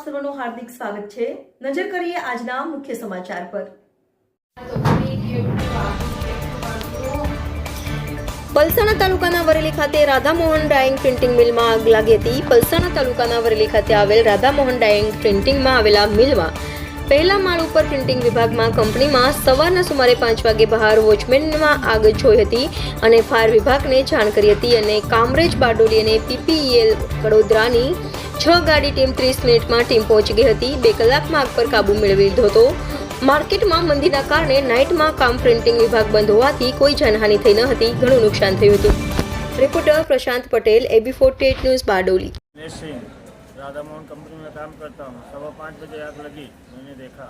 સર્વનું હાર્દિક સ્વાગત છે. નજર કરીએ આજના મુખ્ય સમાચાર પર. પલસાણા તાલુકાના વરેલી ખાતે રાધામોહન ડાઇંગ પ્રિન્ટિંગ મિલમાં આગ લાગી હતી. પલસાણા તાલુકાના વરેલી ખાતે આવેલ રાધામોહન ડાઇંગ પ્રિન્ટિંગમાં આવેલા મિલમાં પહેલા માળ ઉપર પ્રિન્ટિંગ વિભાગમાં કંપનીમાં સવારના સુમારે પાંચ વાગે બહાર વોચમેનમાં આગ જોઈ હતી અને ફાયર વિભાગને જાણ કરી હતી અને કામરેજ બારડોલી અને પીપીઈએલ વડોદરાની છ ગાડી ટીમ ત્રીસ મિનિટમાં ટીમ પહોંચી ગઈ હતી બે કલાકમાં આગ પર કાબુ મેળવી લીધો હતો માર્કેટમાં મંદીના કારણે નાઇટમાં કામ પ્રિન્ટિંગ વિભાગ બંધ હોવાથી કોઈ જાનહાનિ થઈ ન હતી ઘણું નુકસાન થયું હતું reporter Prashant Patel AB forty news Bardoli Dinesh Singh Radha Mohan company में काम करता हूँ सवा पाँच बजे आग लगी मैंने देखा